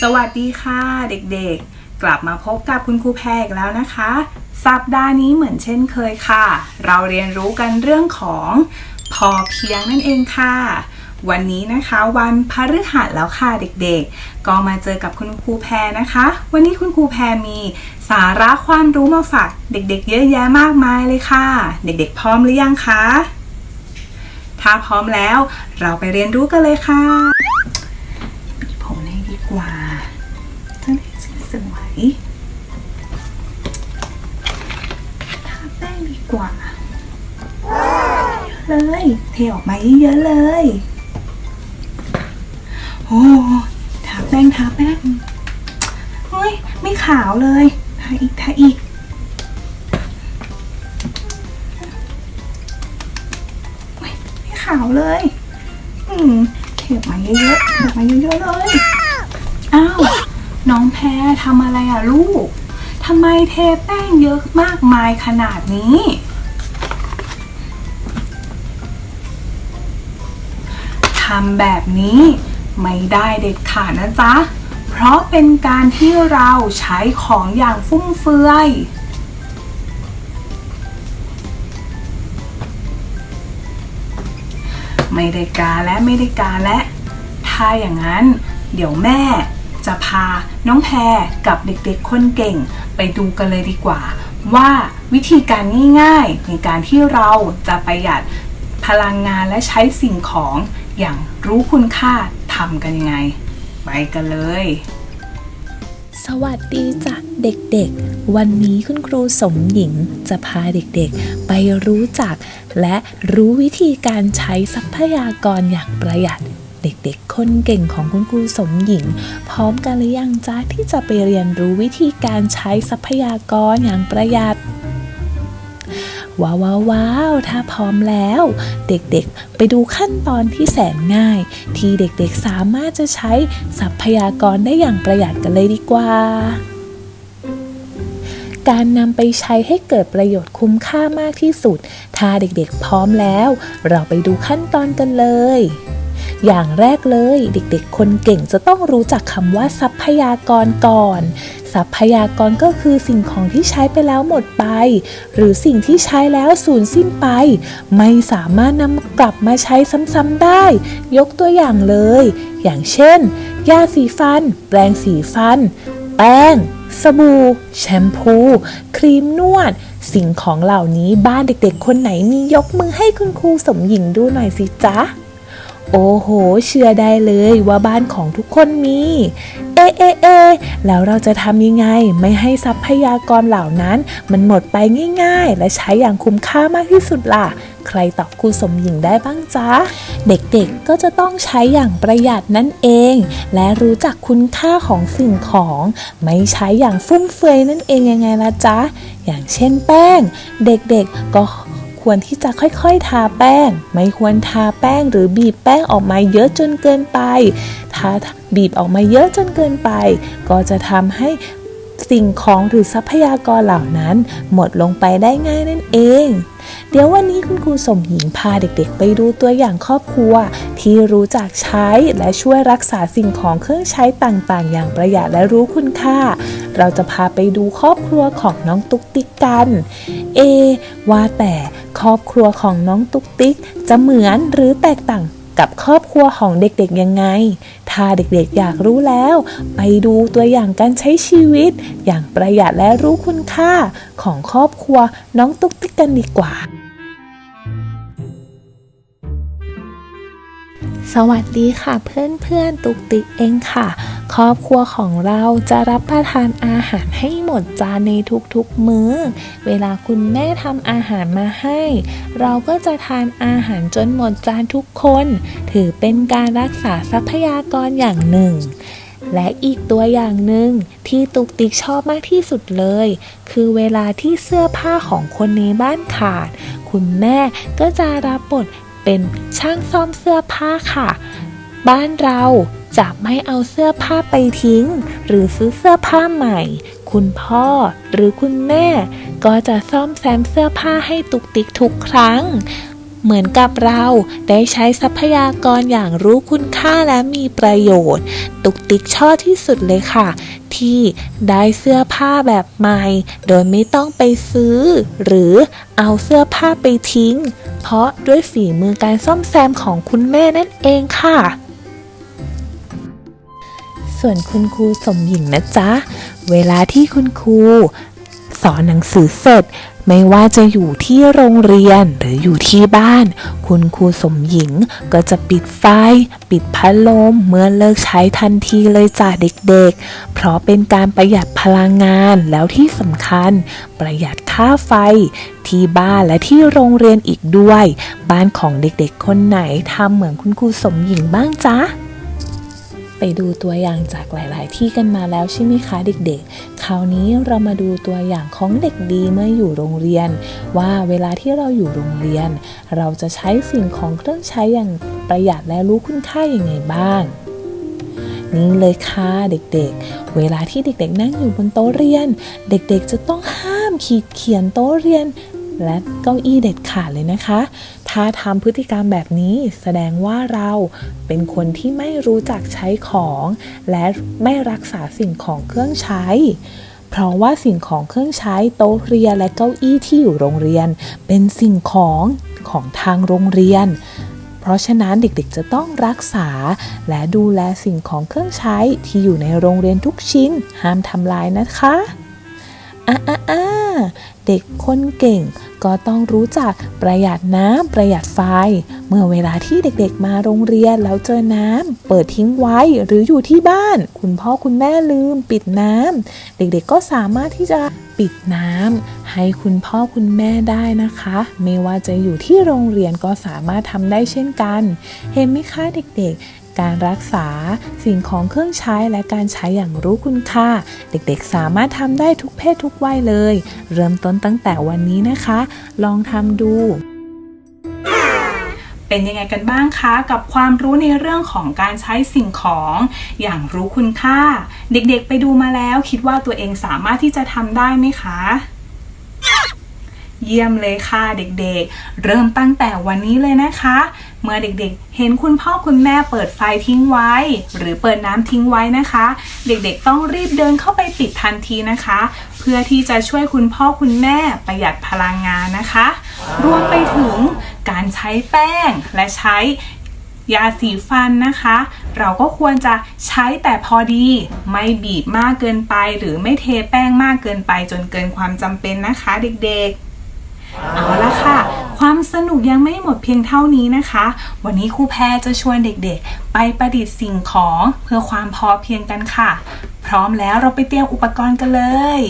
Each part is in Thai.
สวัสดีค่ะเด็กๆ กลับมาพบกับคุณครูแพรอีกแล้วนะคะ สัปดาห์นี้เหมือนเช่นเคยค่ะ เราเรียนรู้กันเรื่องของพอเพียงนั่นเองค่ะ วันนี้นะคะวันพฤหัสแล้วค่ะเด็กๆ ก็มาเจอกับคุณครูแพรนะคะ วันนี้คุณครูแพรมีสาระความรู้มาฝากเด็กๆ เยอะแยะมากมายเลยค่ะ เด็กๆ พร้อมหรือยังคะถ้าพร้อมแล้วเราไปเรียนรู้กันเลยค่ะผมให้ดีกว่า ทาแป้งดีกว่าเยอะเลย เทออกมาเยอะๆเลย โอ้ทาแป้งทาแป้งเฮ้ย ไม่ขาวเลย ทาอีกทาอีกไม่ขาวเลย อืมเทออกมาเยอะๆเทออกมาเยอะๆเลย อ้าว น้องแพรทำอะไรอะลูกทำไมเทแป้งเยอะมากมายขนาดนี้ ทำแบบนี้ไม่ได้เด็ดขาดนะจ๊ะ เพราะเป็นการที่เราใช้ของอย่างฟุ่มเฟือยไม่ได้การและไม่ได้การและ ถ้าอย่างนั้น เดี๋ยวแม่ จะพาน้องแพรกับเด็กๆคนเก่ง ไปดูกันเลยดีกว่า ว่าวิธีการง่ายๆ ในการที่เราจะประหยัดพลังงานและใช้สิ่งของอย่างรู้คุณค่าทำกันยังไง ไปกันเลย สวัสดีจ้ะเด็กๆ วันนี้คุณครูสมหญิงจะพาเด็กๆ ไปรู้จัก และรู้วิธีการใช้ทรัพยากรอย่างประหยัด เด็กๆ คนเก่งของคุณครูสมหญิง พร้อมกันหรือยังจ๊ะที่จะไปเรียนรู้วิธีการใช้ทรัพยากรอย่างประหยัดว้าวว้าวถ้าพร้อมแล้ว เด็กๆ ไปดูขั้นตอนที่แสนง่าย ที่เด็กๆสามารถจะใช้ทรัพยากรได้อย่างประหยัดกันเลยดีกว่า การนำไปใช้ให้เกิดประโยชน์คุ้มค่ามากที่สุด ถ้าเด็กๆพร้อมแล้ว เราไปดูขั้นตอนกันเลย อย่างแรกเลยเด็กๆ คนเก่งจะต้องรู้จักคำว่าทรัพยากรก่อน ทรัพยากรก็คือสิ่งของที่ใช้ไปแล้วหมดไป หรือสิ่งที่ใช้แล้วสูญสิ้นไป ไม่สามารถนำกลับมาใช้ซ้ำๆได้ ยกตัวอย่างเลย อย่างเช่นยาสีฟัน แปรงสีฟัน แป้ง สบู่ แชมพู ครีมนวด สิ่งของเหล่านี้บ้านเด็กๆ คนไหนมียกมือให้คุณครูสมหญิงดูหน่อยสิจ๊ะ โอ้โห เชื่อได้เลยว่าบ้านของทุกคนมี เอเอเอแล้วเราจะทำยังไง ไม่ให้ทรัพยากรเหล่านั้น มันหมดไปง่าย ๆ และใช้อย่างคุ้มค่ามากที่สุดล่ะ ใครตอบครูสมหญิงได้บ้างจ๊ะ เด็กๆก็จะต้องใช้อย่างประหยัดนั่นเอง และรู้จักคุณค่าของสิ่งของ ไม่ใช้อย่างฟุ่มเฟือยนั่นเองยังไงล่ะจ๊ะ อย่างเช่นแป้ง เด็กๆก็ ควรที่จะค่อยๆ ทาแป้ง ไม่ควรทาแป้งหรือบีบแป้งออกมาเยอะจนเกินไป ถ้าบีบออกมาเยอะจนเกินไป ก็จะทำให้สิ่งของหรือทรัพยากรเหล่านั้น หมดลงไปได้ง่ายนั่นเอง เดี๋ยววันนี้คุณครูสมหญิงพาเด็กๆ ไปดูตัวอย่างครอบครัว ที่รู้จักใช้และช่วยรักษาสิ่งของเครื่องใช้ต่างๆ อย่างประหยัดและรู้คุณค่า เราจะพาไปดูครอบครัวของน้องตุ๊กติ๊กกัน เอ ว่าแต่ครอบครัวของน้องตุ๊กติ๊ก จะเหมือนหรือแตกต่างกับครอบครัวของเด็กๆยังไง ถ้าเด็กๆอยากรู้แล้ว ไปดูตัวอย่างการใช้ชีวิต อย่างประหยัดและรู้คุณค่าของครอบครัวน้องตุ๊กติ๊กกันดีกว่า สวัสดีค่ะเพื่อนเพื่อนๆตุกติกเองค่ะ ครอบครัวของเราจะรับประทานอาหารให้หมดจานในทุกๆมื้อ เวลาคุณแม่ทำอาหารมาให้ เราก็จะทานอาหารจนหมดจานทุกคน ถือเป็นการรักษาทรัพยากรอย่างหนึ่ง และอีกตัวอย่างหนึ่งที่ตุกติกชอบมากที่สุดเลย คือเวลาที่เสื้อผ้าของคนในบ้านขาด คุณแม่ก็จะรับบท เป็นช่างซ่อมเสื้อผ้าค่ะ บ้านเราจะไม่เอาเสื้อผ้าไปทิ้ง หรือซื้อเสื้อผ้าใหม่ คุณพ่อหรือคุณแม่ ก็จะซ่อมแซมเสื้อผ้าให้ตุกติกทุกครั้ง เหมือนกับเราได้ใช้ทรัพยากรอย่างรู้คุณค่าและมีประโยชน์ ตุกติกชอบที่สุดเลยค่ะ ที่ได้เสื้อผ้าแบบใหม่ โดยไม่ต้องไปซื้อ หรือเอาเสื้อผ้าไปทิ้ง เพราะด้วยฝีมือการซ่อมแซมของคุณแม่นั่นเองค่ะ ส่วนคุณครูสมหญิงนะจ๊ะ เวลาที่คุณครูสอนหนังสือเสร็จ ไม่ว่าจะอยู่ที่โรงเรียนหรืออยู่ที่บ้าน คุณครูสมหญิงก็จะปิดไฟ ปิดพัดลมเมื่อเลิกใช้ทันทีเลยจ้ะเด็กๆ เพราะเป็นการประหยัดพลังงานแล้วที่สำคัญ ประหยัดค่าไฟที่บ้านและที่โรงเรียนอีกด้วย บ้านของเด็กๆคนไหนทำเหมือนคุณครูสมหญิงบ้างจ๊ะ ไปดูตัวอย่างจากหลาย ๆ ที่กันมาแล้วใช่ไหมคะเด็ก ๆ คราวนี้เรามาดูตัวอย่างของเด็กดีเมื่ออยู่โรงเรียน ว่าเวลาที่เราอยู่โรงเรียน เราจะใช้สิ่งของเครื่องใช้อย่างประหยัดและรู้คุณค่าอย่างไงบ้างนี่เลยค่ะเด็กๆ เวลาที่เด็กๆ นั่งอยู่บนโต๊ะเรียน เด็กๆ จะต้องห้ามขีดเขียนโต๊ะเรียน และเก้าอี้เด็ดขาดเลยนะคะ ถ้าทำพฤติกรรมแบบนี้แสดงว่าเราเป็นคนที่ไม่รู้จักใช้ของ และไม่รักษาสิ่งของเครื่องใช้ เพราะว่าสิ่งของเครื่องใช้โต๊ะเรียนและเก้าอี้ที่อยู่โรงเรียน เป็นสิ่งของของทางโรงเรียน เพราะฉะนั้นเด็กๆจะต้องรักษา และดูแลสิ่งของเครื่องใช้ที่อยู่ในโรงเรียนทุกชิ้น ห้ามทำลายนะคะอะอะอะ เด็กคนเก่งก็ต้องรู้จักประหยัดน้ำประหยัดไฟ เมื่อเวลาที่เด็กๆมาโรงเรียนแล้วเจอน้ำเปิดทิ้งไว้หรืออยู่ที่บ้าน คุณพ่อคุณแม่ลืม ปิดน้ำเด็กๆก็สามารถที่จะปิดน้ำให้คุณพ่อคุณแม่ได้นะคะ ไม่ว่าจะอยู่ที่โรงเรียนก็สามารถทำได้เช่นกัน เห็นไหมคะเด็กๆ การรักษา สิ่งของเครื่องใช้และการใช้อย่างรู้คุณค่า เด็กๆสามารถทำได้ทุกเพศทุกวัยเลย เริ่มต้นตั้งแต่วันนี้นะคะ ลองทำดูเป็นยังไงกันบ้างคะกับความรู้ในเรื่องของการใช้สิ่งของอย่างรู้คุณค่า เด็กๆไปดูมาแล้วคิดว่าตัวเองสามารถที่จะทำได้ไหมคะ เยี่ยมเลยค่ะเด็กๆ เริ่มตั้งแต่วันนี้เลยนะคะ เมื่อเด็กๆ เห็นคุณพ่อคุณแม่เปิดไฟทิ้งไว้ หรือเปิดน้ำทิ้งไว้นะคะ เด็กๆต้องรีบเดินเข้าไปปิดทันทีนะคะ เพื่อที่จะช่วยคุณพ่อคุณแม่ประหยัดพลังงานนะคะ รวมไปถึงการใช้แป้งและใช้ยาสีฟันนะคะ เราก็ควรจะใช้แต่พอดี ไม่บีบมากเกินไป หรือไม่เทแป้งมากเกินไปจนเกินความจำเป็นนะคะ เด็กๆ เอาละค่ะ ความสนุกยังไม่หมดเพียงเท่านี้นะคะ วันนี้ครูแพรจะชวนเด็กๆ ไปประดิษฐ์สิ่งของเพื่อความพอเพียงกันค่ะ พร้อมแล้วเราไปเตรียมอุปกรณ์กันเลย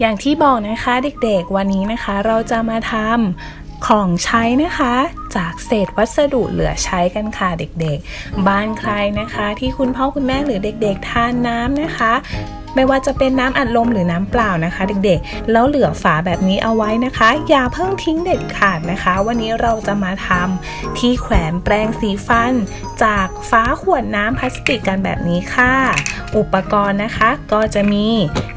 อย่างที่บอกนะคะเด็กๆ วันนี้นะคะเราจะมาทำ ของใช้นะคะ จากเศษวัสดุเหลือใช้กันค่ะเด็กๆ บ้านใครนะคะ ที่คุณพ่อคุณแม่หรือเด็ก ๆ ทานน้ำนะคะไม่ว่าจะเป็นน้ำอัดลมหรือน้ำเปล่านะคะ เด็กๆ แล้วเหลือฝาแบบนี้เอาไว้นะคะ อย่าเพิ่งทิ้งเด็ดขาดนะคะ วันนี้เราจะมาทำที่แขวนแปรงสีฟัน จากฟ้าขวดน้ำพลาสติกกันแบบนี้ค่ะ อุปกรณ์นะคะก็จะมี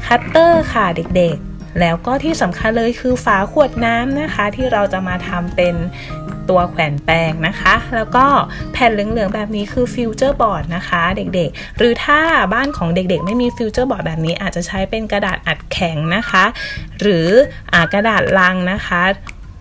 คัตเตอร์ค่ะเด็กๆ แล้วก็ที่สำคัญเลยคือฝาขวดน้ำนะคะ ที่เราจะมาทำเป็นตัวแขวนแปรงนะคะ แล้วก็แผ่นเหลืองๆแบบนี้คือฟิวเจอร์บอร์ดนะคะเด็กๆ หรือถ้าบ้านของเด็กๆ ไม่มีฟิวเจอร์บอร์ดแบบนี้อาจจะใช้เป็นกระดาษอัดแข็งนะคะ หรืออกระดาษลังนะคะ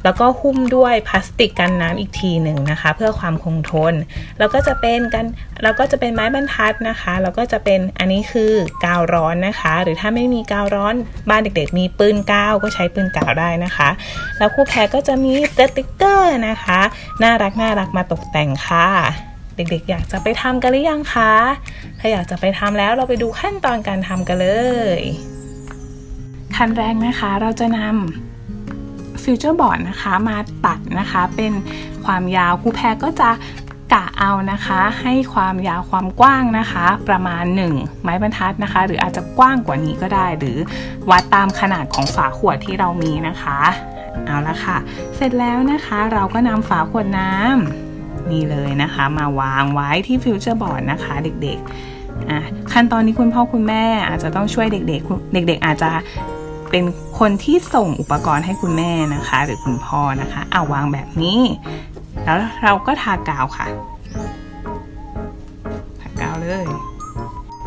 แล้วก็หุ้มด้วยพลาสติกกันน้ำอีกทีหนึ่งนะคะ เพื่อความคงทน แล้วก็จะเป็นกันแล้วก็จะเป็นไม้บรรทัดนะคะ แล้วก็จะเป็นอันนี้คือกาวร้อนนะคะ หรือถ้าไม่มีกาวร้อนบ้านเด็กๆ มีปืนกาวก็ใช้ปืนกาวได้นะคะ แล้วครูแพรก็จะมีสติกเกอร์นะคะ น่ารักน่ารักมาตกแต่งค่ะ เด็กๆ อยากจะไปทำกันหรือยังคะ ถ้าอยากจะไปทำแล้วเราไปดูขั้นตอนการทำกันเลย ขั้นแรกนะคะเราจะนำ ฟิวเจอร์บอร์ดนะคะ มาตัดนะคะ เป็นความยาวครูแพรก็จะกะเอานะคะ ให้ความยาวความกว้างนะคะ ประมาณ 1 ไม้บรรทัดนะคะ หรืออาจจะกว้างกว่านี้ก็ได้ หรือวัดตามขนาดของฝาขวดที่เรามีนะคะ เอาละค่ะ เสร็จแล้วนะคะเราก็นำฝาขวดน้ำนี่เลยนะคะ มาวางไว้ที่ฟิวเจอร์บอร์ดนะคะเด็กๆอะขั้นตอนนี้คุณพ่อคุณแม่อาจจะต้องช่วยเด็กๆ เด็กๆ อาจจะ เป็นคนที่ส่งอุปกรณ์ให้คุณแม่นะคะ หรือคุณพ่อนะคะเอาวางแบบนี้ แล้วเราก็ทากาวค่ะ ทากาวเลย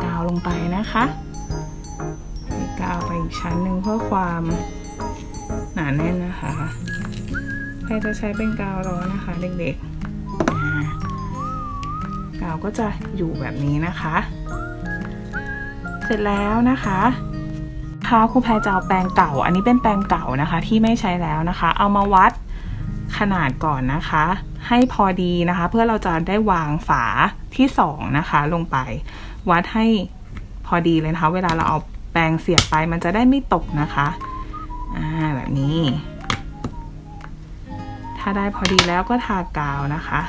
กาวลงไปนะคะให้กาวไปอีกชั้นหนึ่งเพื่อความหนาแน่นนะคะใครจะใช้เป็นกาวร้อนนะคะเด็กๆกาวก็จะอยู่แบบนี้นะคะ เสร็จแล้วนะคะ คะครูแพรจะเอาแปรงเก่า อันนี้เป็นแปรงเก่านะคะ ที่ไม่ใช้แล้วนะคะ เอามาวัดขนาดก่อนนะคะ ให้พอดีนะคะ เพื่อเราจะได้วางฝาที่สองนะคะ ลงไป วัดให้พอดีเลยนะคะ เวลาเราเอาแปรงเสียบไปมันจะได้ไม่ตกนะคะอ่าแบบนี้ ถ้าได้พอดีแล้วก็ทากาวนะคะ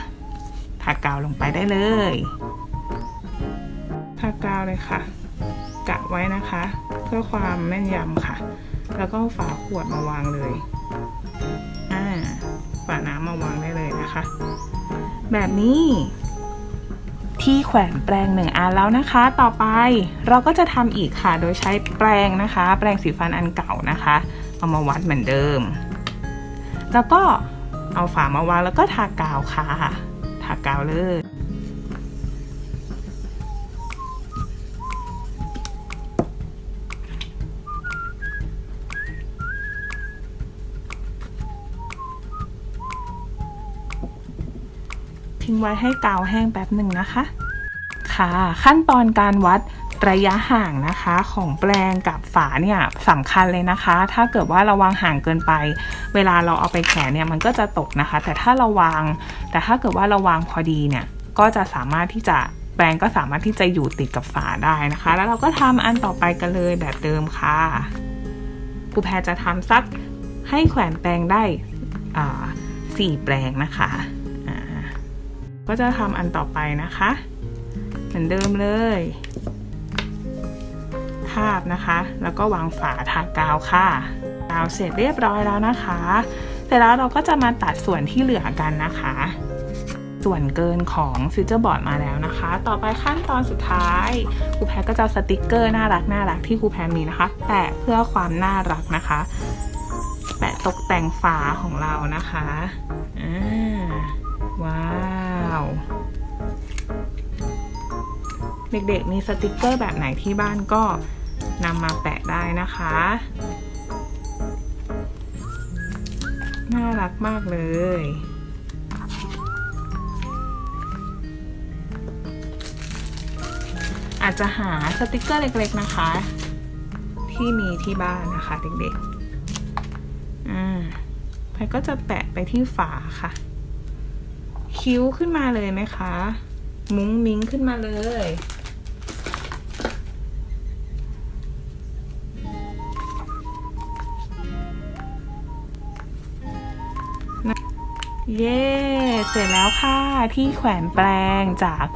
ทากาวลงไปได้เลย ทากาวเลยค่ะ ไว้นะคะ เพื่อความแม่นยำค่ะ แล้วก็ฝาขวดมาวางเลยอ่าฝาน้ำมาวางได้เลยนะคะ แบบนี้ ที่แขวนแปรงหนึ่งอันแล้วนะคะ ต่อไปเราก็จะทำอีกค่ะ โดยใช้แปรงนะคะ แปรงสีฟันอันเก่านะคะ เอามาวัดเหมือนเดิม แล้วก็เอาฝามาวางแล้วก็ทากาวค่ะ ทากาวเลย ทิ้งไว้ให้กาวแห้งแป๊บหนึ่งนะคะ ค่ะ ขั้นตอนการวัดระยะห่างนะคะของแปรงกับฝาเนี่ยสำคัญเลยนะคะ ถ้าเกิดว่าเราวางห่างเกินไป เวลาเราเอาไปแขวนเนี่ยมันก็จะตกนะคะ แต่ถ้าเราวาง แต่ถ้าเกิดว่าเราวางพอดีเนี่ยก็จะสามารถที่จะแปรงก็สามารถที่จะอยู่ติดกับฝาได้นะคะ แล้วเราก็ทำอันต่อไปกันเลยแบบเดิมค่ะครูแพรจะทำสักให้แขวนแปรงได้สี่แปรงนะคะ ก็จะทำอันต่อไปนะคะ เหมือนเดิมเลย ทาบนะคะ แล้วก็วางฝาทากาวค่ะกาวเสร็จเรียบร้อยแล้วนะคะเสร็จแล้วเราก็จะมาตัดส่วนที่เหลือกันนะคะ ส่วนเกินของฟิวเจอร์บอร์ดมาแล้วนะคะ ต่อไปขั้นตอนสุดท้ายครูแพรก็จะสติกเกอร์น่ารักน่ารักที่ครูแพรมีนะคะ แปะเพื่อความน่ารักนะคะ แปะตกแต่งฝาของเรานะคะอ่าว้า เด็กๆมีสติกเกอร์แบบไหนที่บ้านก็นำมาแปะได้นะคะ น่ารักมากเลย อาจจะหาสติกเกอร์เล็กๆนะคะ ที่มีที่บ้านนะคะเด็กๆ อ่าแพก็จะแปะไปที่ฝาค่ะ คิ้วขึ้นมาเลยไหมคะ มุ้งมิ้งขึ้นมาเลย เย้ เสร็จแล้วค่ะ ที่แขวนแปรงจาก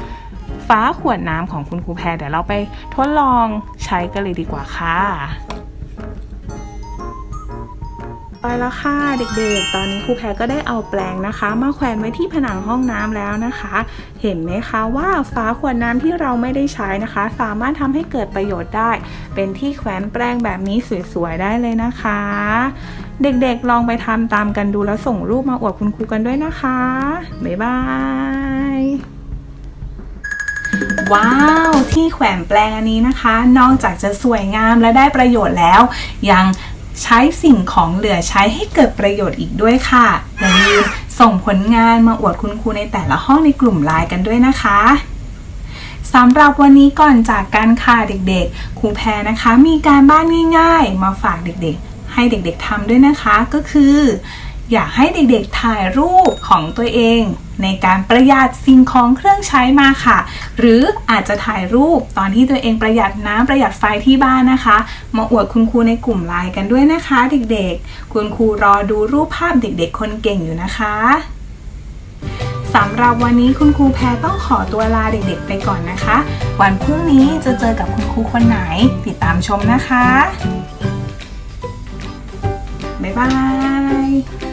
ฟ้าขวดน้ำของคุณครูแพรเดี๋ยวเราไปทดลองใช้กันเลยดีกว่าค่ะ ไปแล้วค่ะเด็กๆ ตอนนี้ครูแพรก็ได้เอาแปลงนะคะ มาแขวนไว้ที่ผนังห้องน้ำแล้วนะคะ เห็นไหมคะว่าฝาขวดน้ำที่เราไม่ได้ใช้นะคะ สามารถทำให้เกิดประโยชน์ได้ เป็นที่แขวนแปลงแบบนี้สวยๆได้เลยนะคะ เด็กๆลองไปทำตามกันดูแล้วส่งรูปมาอวดคุณครูกันด้วยนะคะ บ๊ายบายว้าว ที่แขวนแปลงอันนี้นะคะ นอกจากจะสวยงามและได้ประโยชน์แล้ว ยัง ใช้สิ่งของเหลือใช้ให้เกิดประโยชน์อีกด้วยค่ะอย่าลืมส่งผลงานมาอวดคุณครูในแต่ละห้องในกลุ่มไลน์กันด้วยนะคะสำหรับวันนี้ก่อนจากกันค่ะเด็กๆ ครูแพรนะคะ มีการบ้านง่าย ๆ มาฝากเด็กๆ ให้เด็กๆทำด้วยนะคะก็คือ อยากให้เด็กๆถ่ายรูปของตัวเอง ในการประหยัดสิ่งของเครื่องใช้มาค่ะ หรืออาจจะถ่ายรูปตอนที่ตัวเองประหยัดน้ำประหยัดไฟที่บ้านนะคะ มาอวดคุณครูในกลุ่มไลน์กันด้วยนะคะ เด็กๆ คุณครูรอดูรูปภาพเด็กๆ คนเก่งอยู่นะคะสำหรับวันนี้คุณครูแพรต้องขอตัวลาเด็กๆ ไปก่อนนะคะ วันพรุ่งนี้จะเจอกับคุณครูคนไหน ติดตามชมนะคะ บ๊ายบาย